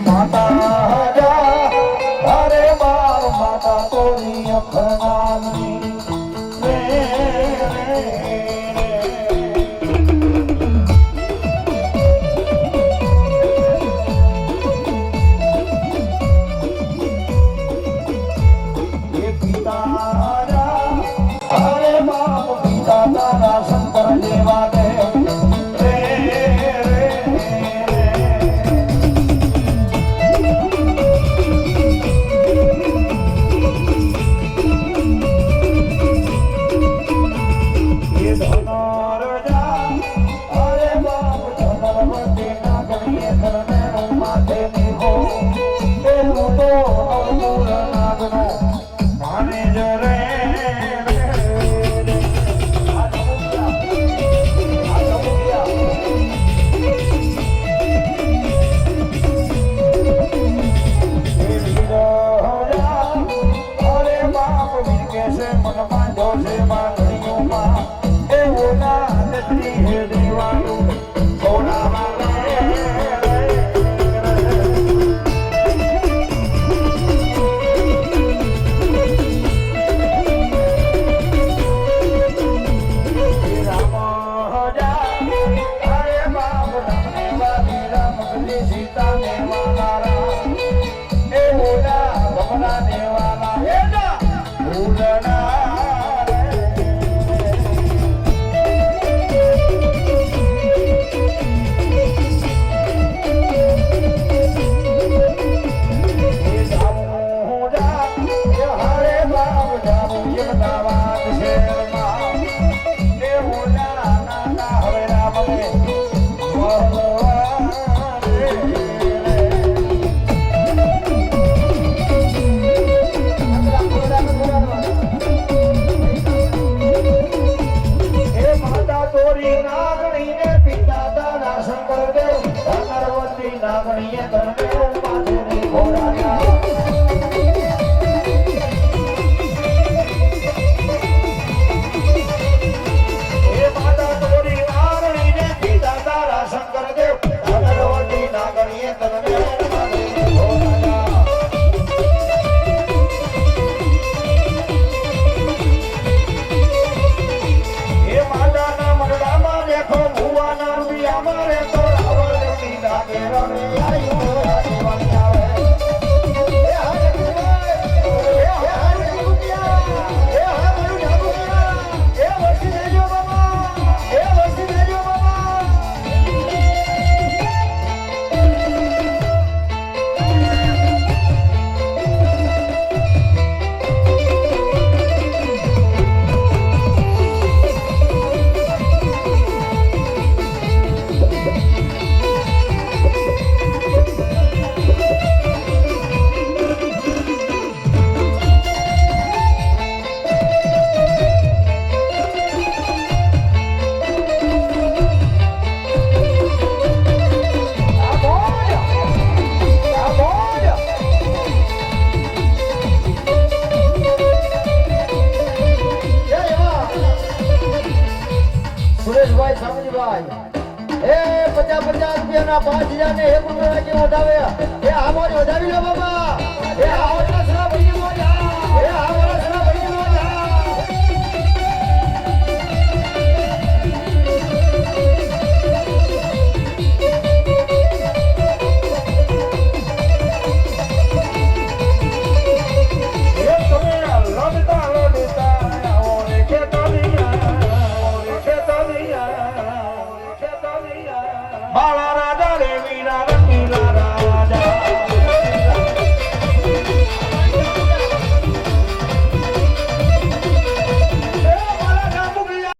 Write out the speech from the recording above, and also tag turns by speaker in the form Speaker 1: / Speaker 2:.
Speaker 1: माता Doce, શાસન કરજો ધર્મ નાગણીય કરજો પાછું ઘોડાયા પચાસ પચાસ રૂપિયાના પાંચ હજાર ને એક રૂપિયા વધાવે એ આમાં વધાવી લો
Speaker 2: બાબા
Speaker 1: એ આમાં